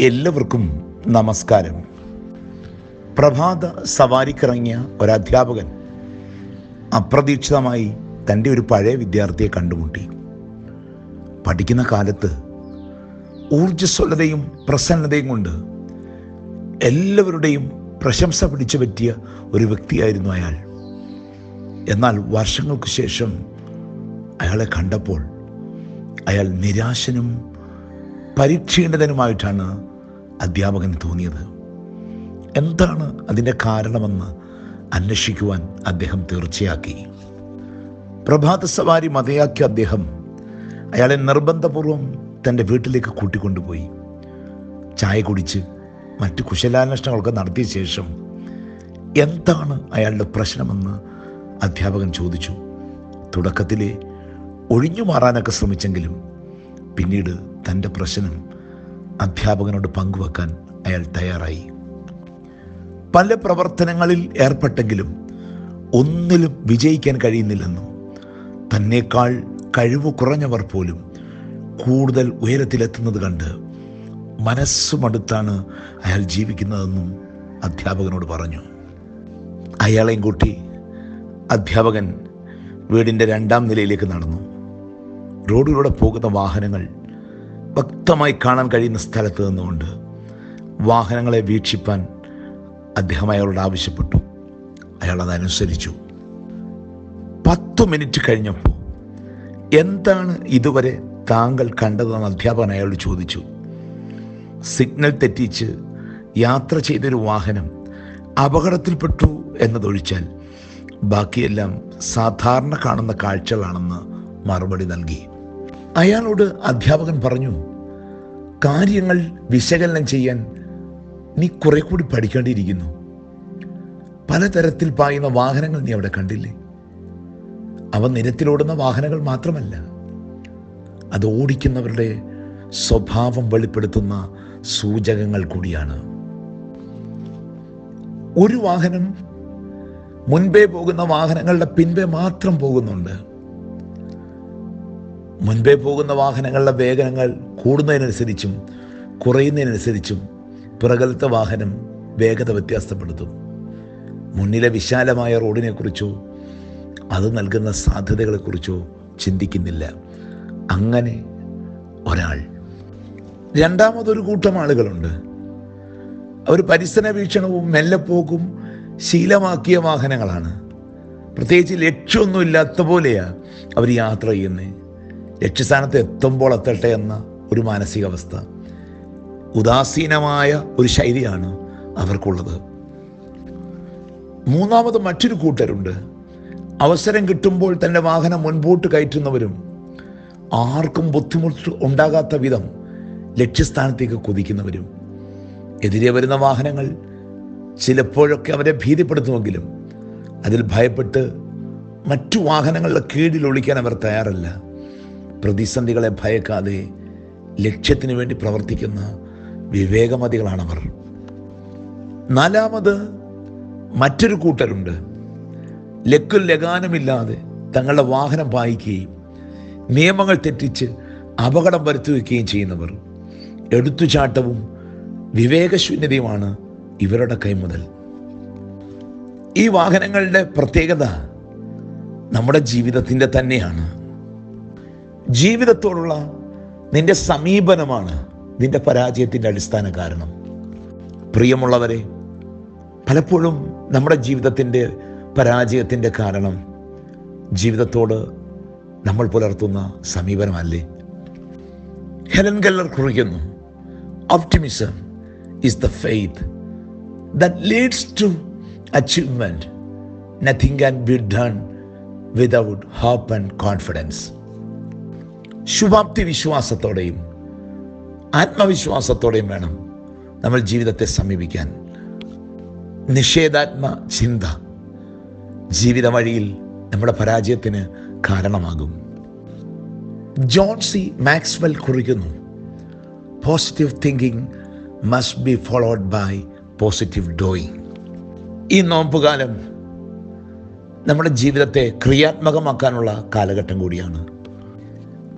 എല്ലാവർക്കും നമസ്കാരം. പ്രഭാത സവാരിക്കിറങ്ങിയ ഒരധ്യാപകൻ അപ്രതീക്ഷിതമായി തന്റെ ഒരു പഴയ വിദ്യാർത്ഥിയെ കണ്ടുമുട്ടി. പഠിക്കുന്ന കാലത്ത് ഊർജസ്വലതയും പ്രസന്നതയും കൊണ്ട് എല്ലാവരുടെയും പ്രശംസ പിടിച്ചു പറ്റിയ ഒരു വ്യക്തിയായിരുന്നു അയാൾ. എന്നാൽ വർഷങ്ങൾക്ക് ശേഷം അയാളെ കണ്ടപ്പോൾ അയാൾ നിരാശനും പരിക്ഷീണിതനുമായിട്ടാണ് അധ്യാപകന് തോന്നിയത്? എന്താണ് അതിന്റെ കാരണമെന്ന് അന്വേഷിക്കുവാൻ അദ്ദേഹം തീർച്ചയാക്കി. പ്രഭാത സവാരി മതയാക്കിയ അദ്ദേഹം അയാളെ നിർബന്ധപൂർവം തന്റെ വീട്ടിലേക്ക് കൂട്ടിക്കൊണ്ടുപോയി. ചായ കുടിച്ച് മറ്റ് കുശലാന്വേഷണങ്ങളൊക്കെ നടത്തിയ ശേഷം എന്താണ് അയാളുടെ പ്രശ്നമെന്ന് അധ്യാപകൻ ചോദിച്ചു. തുടക്കത്തിലെ ഒഴിഞ്ഞു മാറാനൊക്കെ ശ്രമിച്ചെങ്കിലും പിന്നീട് തന്റെ പ്രശ്നം അധ്യാപകനോട് പങ്കുവെക്കാൻ അയാൾ തയ്യാറായി. പല പ്രവർത്തനങ്ങളിൽ ഏർപ്പെട്ടെങ്കിലും ഒന്നിലും വിജയിക്കാൻ കഴിയുന്നില്ലെന്നും തന്നേക്കാൾ കഴിവ് കുറഞ്ഞവർ പോലും കൂടുതൽ ഉയരത്തിലെത്തുന്നത് കണ്ട് മനസ്സുമടുത്താണ് അയാൾ ജീവിക്കുന്നതെന്നും അധ്യാപകനോട് പറഞ്ഞു. അയാളെയും കൂട്ടി അധ്യാപകൻ വീടിന്റെ രണ്ടാം നിലയിലേക്ക് നടന്നു. റോഡിലൂടെ പോകുന്ന വാഹനങ്ങൾ വ്യക്തമായി കാണാൻ കഴിയുന്ന സ്ഥലത്ത് നിന്നുകൊണ്ട് വാഹനങ്ങളെ വീക്ഷിപ്പാൻ അദ്ദേഹം അയാളോട് ആവശ്യപ്പെട്ടു. അയാൾ അതനുസരിച്ചു. പത്ത് മിനിറ്റ് കഴിഞ്ഞപ്പോൾ എന്താണ് ഇതുവരെ താങ്കൾ കണ്ടതെന്ന് അധ്യാപകൻ അയാളോട് ചോദിച്ചു. സിഗ്നൽ തെറ്റിച്ച് യാത്ര ചെയ്തൊരു വാഹനം അപകടത്തിൽപ്പെട്ടു എന്നതൊഴിച്ചാൽ ബാക്കിയെല്ലാം സാധാരണ കാണുന്ന കാഴ്ചകളാണെന്ന് മറുപടി നൽകി. അയാളോട് അധ്യാപകൻ പറഞ്ഞു കാര്യങ്ങൾ വിശകലനം ചെയ്യാൻ നീ കുറെ കൂടി പഠിക്കേണ്ടിയിരിക്കുന്നു. പലതരത്തിൽ പായുന്ന വാഹനങ്ങൾ നീ അവിടെ കണ്ടില്ലേ? അവ നിരത്തിലോടുന്ന വാഹനങ്ങൾ മാത്രമല്ല അത് ഓടിക്കുന്നവരുടെ സ്വഭാവം വെളിപ്പെടുത്തുന്ന സൂചകങ്ങൾ കൂടിയാണ്. ഒരു വാഹനം മുൻപേ പോകുന്ന വാഹനങ്ങളുടെ പിൻപേ മാത്രം പോകുന്നുണ്ട്. മുൻപേ പോകുന്ന വാഹനങ്ങളുടെ വേഗങ്ങൾ കൂടുന്നതിനനുസരിച്ചും കുറയുന്നതിനനുസരിച്ചും പുറകലത്തെ വാഹനം വേഗത വ്യത്യാസപ്പെടുത്തും. മുന്നിലെ വിശാലമായ റോഡിനെക്കുറിച്ചോ അത് നൽകുന്ന സാധ്യതകളെക്കുറിച്ചോ ചിന്തിക്കുന്നില്ല. അങ്ങനെ ഒരാൾ. രണ്ടാമതൊരു കൂട്ടം ആളുകളുണ്ട്. അവർ പരിസര വീക്ഷണവും മെല്ലെപ്പോക്കും ശീലമാക്കിയ വാഹനങ്ങളാണ്. പ്രത്യേകിച്ച് ലക്ഷ്യമൊന്നുമില്ലാത്ത പോലെയാണ് അവർ യാത്ര ചെയ്യുന്നത് ലക്ഷ്യസ്ഥാനത്ത് എത്തുമ്പോൾ എത്തട്ടെ എന്ന ഒരു മാനസികാവസ്ഥ. ഉദാസീനമായ ഒരു ശൈലിയാണ് അവർക്കുള്ളത്. മൂന്നാമത് മറ്റൊരു കൂട്ടരുണ്ട്. അവസരം കിട്ടുമ്പോൾ തന്റെ വാഹനം മുൻപോട്ട് കയറ്റുന്നവരും ആർക്കും ബുദ്ധിമുട്ട് ഉണ്ടാകാത്ത വിധം ലക്ഷ്യസ്ഥാനത്തേക്ക് കുതിക്കുന്നവരും. എതിരെ വരുന്ന വാഹനങ്ങൾ ചിലപ്പോഴൊക്കെ അവരെ ഭീതിപ്പെടുത്തുമെങ്കിലും അതിൽ ഭയപ്പെട്ട് മറ്റു വാഹനങ്ങളുടെ കീഴിൽ ഒളിക്കാൻ അവർ തയ്യാറല്ല. പ്രതിസന്ധികളെ ഭയക്കാതെ ലക്ഷ്യത്തിന് വേണ്ടി പ്രവർത്തിക്കുന്ന വിവേകമതികളാണവർ. നാലാമത് മറ്റൊരു കൂട്ടരുണ്ട്. ലക്കും ലഗാനമില്ലാതെ തങ്ങളുടെ വാഹനം പായിക്കുകയും നിയമങ്ങൾ തെറ്റിച്ച് അപകടം വരുത്തുവെക്കുകയും ചെയ്യുന്നവർ. എടുത്തുചാട്ടവും വിവേകശൂന്യതയുമാണ് ഇവരുടെ കൈമുതൽ. ഈ വാഹനങ്ങളുടെ പ്രത്യേകത നമ്മുടെ ജീവിതത്തിന്റെ തന്നെയാണ്. ജീവിതത്തോടുള്ള നിന്റെ സമീപനമാണ് നിന്റെ പരാജയത്തിന്റെ അടിസ്ഥാന കാരണം. പ്രിയമുള്ളവരെ പലപ്പോഴും നമ്മുടെ ജീവിതത്തിന്റെ പരാജയത്തിന്റെ കാരണം ജീവിതത്തോട് നമ്മൾ പുലർത്തുന്ന സമീപനമല്ലേ? ഹെലൻ കല്ലർ കുറിക്കുന്നു optimism is the faith that leads to achievement nothing can be done without hope and confidence. ശുഭാപ്തി വിശ്വാസത്തോടെയും ആത്മവിശ്വാസത്തോടെയും വേണം നമ്മൾ ജീവിതത്തെ സമീപിക്കാൻ. നിഷേധാത്മ ചിന്ത ജീവിത വഴിയിൽ നമ്മുടെ പരാജയത്തിന് കാരണമാകും. ജോൺ സി മാക്സ്വെൽ കുറിക്കുന്നു positive thinking must be followed by positive doing ഈ നോമ്പുകാലം നമ്മുടെ ജീവിതത്തെ ക്രിയാത്മകമാക്കാനുള്ള കാലഘട്ടം കൂടിയാണ്.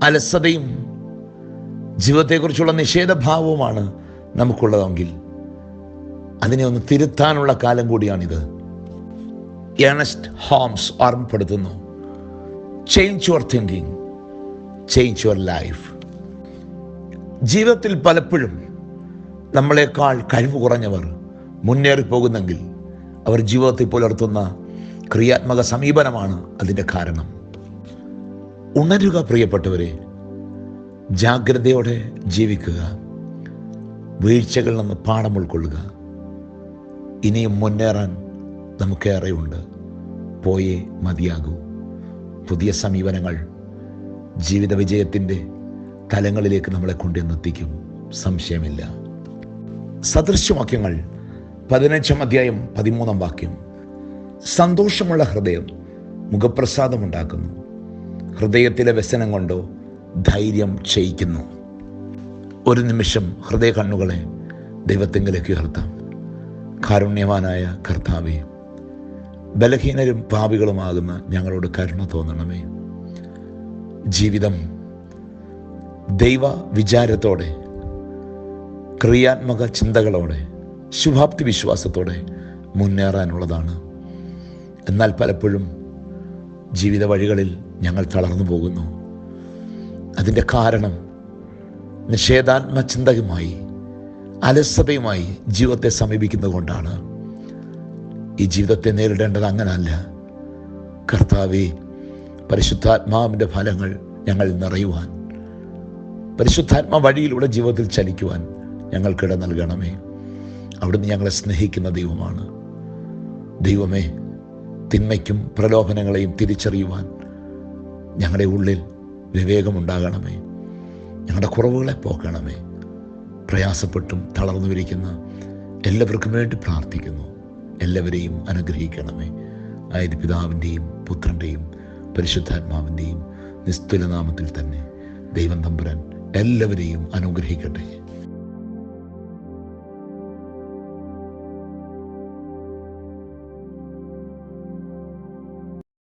അലസതയും ജീവിതത്തെക്കുറിച്ചുള്ള നിഷേധഭാവവുമാണ് നമുക്കുള്ളതെങ്കിൽ അതിനെ ഒന്ന് തിരുത്താനുള്ള കാലം കൂടിയാണിത്. ഏണസ്റ്റ് ഹോംസ് ഓർമ്മപ്പെടുത്തുന്നു. Change your thinking change your life ജീവിതത്തിൽ പലപ്പോഴും നമ്മളെക്കാൾ കഴിവ് കുറഞ്ഞവർ മുന്നേറിപ്പോകുന്നെങ്കിൽ അവർ ജീവിതത്തിൽ പുലർത്തുന്ന ക്രിയാത്മക സമീപനമാണ് അതിന്റെ കാരണം. ഉണരുക പ്രിയപ്പെട്ടവരെ ജാഗ്രതയോടെ ജീവിക്കുക വീഴ്ചകളിൽ നിന്ന് പാഠം ഉൾക്കൊള്ളുക. ഇനിയും മുന്നേറാൻ നമുക്കേറെയുണ്ട് പോയേ മതിയാകൂ. പുതിയ സമീപനങ്ങൾ ജീവിത വിജയത്തിന്റെ തലങ്ങളിലേക്ക് നമ്മളെ കൊണ്ടുവന്നെത്തിക്കും സംശയമില്ല. സദൃശ്യവാക്യങ്ങൾ പതിനഞ്ചാം അധ്യായം പതിമൂന്നാം വാക്യം. സന്തോഷമുള്ള ഹൃദയം മുഖപ്രസാദമുണ്ടാക്കുന്നു. ഹൃദയത്തിലെ വ്യസനം കൊണ്ടോ ധൈര്യം ക്ഷയിക്കുന്നു. ഒരു നിമിഷം ഹൃദയ കണ്ണുകളെ ദൈവത്തെങ്കിലേക്ക് ഉയർത്താം. കാരുണ്യവാനായ കർത്താവെ ബലഹീനരും പാപികളുമാകുന്ന ഞങ്ങളോട് കരുണ തോന്നണമേ. ജീവിതം ദൈവ വിചാരത്തോടെ ക്രിയാത്മക ചിന്തകളോടെ ശുഭാപ്തി വിശ്വാസത്തോടെ മുന്നേറാനുള്ളതാണ്. എന്നാൽ പലപ്പോഴും ജീവിത വഴികളിൽ ഞങ്ങൾ തളർന്നു പോകുന്നു. അതിന്റെ കാരണം നിഷേധാത്മ ചിന്തയുമായി അലസതയുമായി ജീവിതത്തെ സമീപിക്കുന്നത് കൊണ്ടാണ്. ഈ ജീവിതത്തെ നേരിടേണ്ടത് അങ്ങനല്ല. കർത്താവെ പരിശുദ്ധാത്മാവിന്റെ ഫലങ്ങൾ ഞങ്ങൾ നിറയുവാൻ പരിശുദ്ധാത്മ വഴിയിലൂടെ ജീവിതത്തിൽ ചലിക്കുവാൻ ഞങ്ങൾക്കിട നൽകണമേ. അവിടുന്ന് ഞങ്ങളെ സ്നേഹിക്കുന്ന ദൈവമാണ്. ദൈവമേ തിന്മയ്ക്കും പ്രലോഭനങ്ങളെയും തിരിച്ചറിയുവാൻ ഞങ്ങളുടെ ഉള്ളിൽ വിവേകമുണ്ടാകണമേ. ഞങ്ങളുടെ കുറവുകളെ പോക്കണമേ. പ്രയാസപ്പെട്ടും തളർന്നുവിരിക്കുന്ന എല്ലാവർക്കും വേണ്ടി പ്രാർത്ഥിക്കുന്നു. എല്ലാവരെയും അനുഗ്രഹിക്കണമേ. ആയത് പിതാവിന്റെയും പുത്രന്റെയും പരിശുദ്ധാത്മാവിന്റെയും നിസ്തുലനാമത്തിൽ തന്നെ ദൈവം തമ്പുരൻ എല്ലാവരെയും അനുഗ്രഹിക്കട്ടെ.